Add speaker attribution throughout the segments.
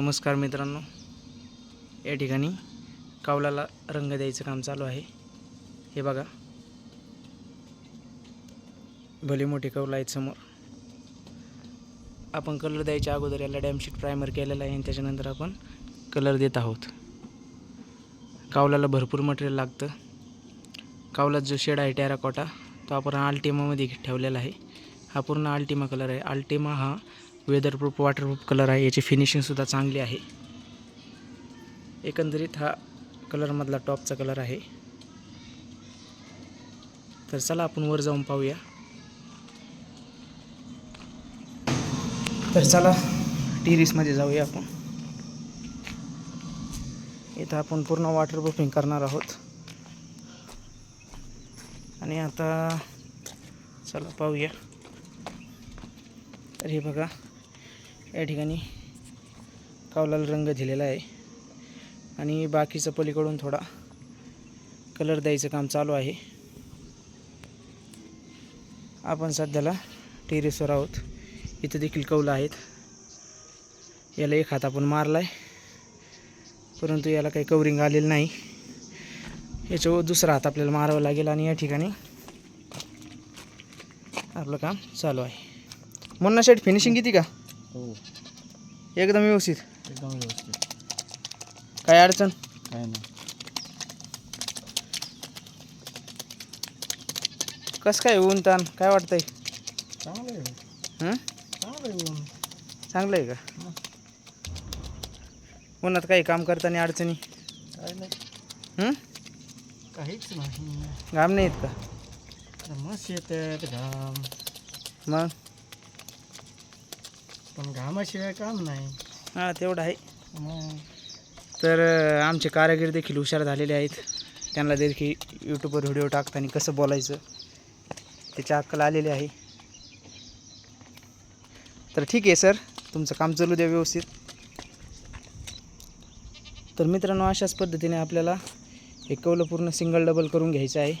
Speaker 1: नमस्कार मित्रांनो. या ठिकाणी कावलाला रंग द्यायचं काम चालू आहे. हे बघा. भले मोठे कौल आहेत समोर. आपण कलर द्यायच्या अगोदर याला डॅमशीट प्रायमर केलेला आहे आणि त्याच्यानंतर आपण कलर देत आहोत. कावलाला भरपूर मटेरियल लागतं. कावलात जो शेड आहे टेराकोटा तो आपण आल्टिमामध्ये ठेवलेला आहे. हा पूर्ण आल्टिमा कलर आहे. आल्टिमा हा वेदरप्रूफ वॉटरप्रूफ कलर आहे. याची फिनिशिंगसुद्धा चांगली आहे. एकंदरीत हा कलरमधला टॉपचा कलर आहे. तर चला आपण वर जाऊन पाहूया. तर चला टिरीसमध्ये जाऊया आपण. इथं आपण पूर्ण वॉटरप्रूफिंग करणार आहोत. आणि आता चला पाहूया. तर हे बघा या ठिकाणी कावलाला रंग दिलेला आहे. आणि बाकीचं पलीकडून थोडा कलर द्यायचं काम चालू आहे. आपण सध्याला टेरेसवर आहोत. इथं देखील कौलं आहेत. याला एक हात आपण मारला आहे परंतु याला काही कवरिंग आलेलं नाही. याच्यावर दुसरा हात आपल्याला मारावा लागेल आणि या ठिकाणी आपलं काम चालू आहे. मुन्ना शेट फिनिशिंग किती का?
Speaker 2: हो.
Speaker 1: एकदम व्यवस्थित.
Speaker 2: एकदम व्यवस्थित.
Speaker 1: काय अडचण?
Speaker 2: काय नाही.
Speaker 1: कसं काय ऊन ताण? काय वाटतंय?
Speaker 2: चांगलं आहे.
Speaker 1: हं?
Speaker 2: चांगलं आहे ऊन.
Speaker 1: चांगलं आहे का? उन्हात काही काम करताना अडचणी?
Speaker 2: काय नाही.
Speaker 1: हं?
Speaker 2: काहीच नाही.
Speaker 1: घाम नाही येत का?
Speaker 2: मस्त येतात घाम.
Speaker 1: मग?
Speaker 2: पण घामाशिवाय काम नाही.
Speaker 1: हां तेवढं आहे.
Speaker 2: मग?
Speaker 1: तर अं, आमचे कारागीर देखील हुशार झालेले आहेत. त्यांना देखील यूट्यूबवर व्हिडिओ टाकताना कसं बोलायचं त्याची अक्कल आलेली आहे. तर ठीक आहे सर. तुमचं काम चालू द्या व्यवस्थित. तर मित्रांनो अशाच पद्धतीने आपल्याला हे कौलं पूर्ण सिंगल डबल करून घ्यायचं आहे.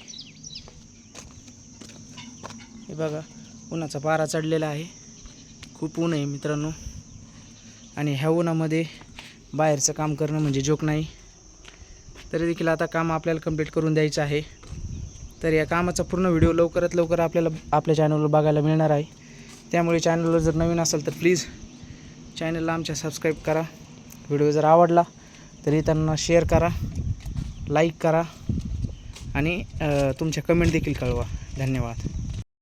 Speaker 1: हे बघा उन्हाचा पारा चढलेला आहे. खूप ऊन आहे मित्रांनो. आणि ह्या उन्हामध्ये बाहेरचं काम करणं म्हणजे जोक नाही. तरी देखील आता काम आपल्याला कंप्लीट करून द्यायचं आहे. तर या कामाचा पूर्ण व्हिडिओ लवकरात लवकर आपल्याला आपल्या चॅनलवर बघायला मिळणार आहे. त्यामुळे चॅनलवर जर नवीन असेल तर प्लीज चॅनलला आमच्या सबस्क्राईब करा. व्हिडिओ जर आवडला तरी त्यांना शेअर करा लाईक करा आणि तुमच्या कमेंट देखील कळवा. धन्यवाद.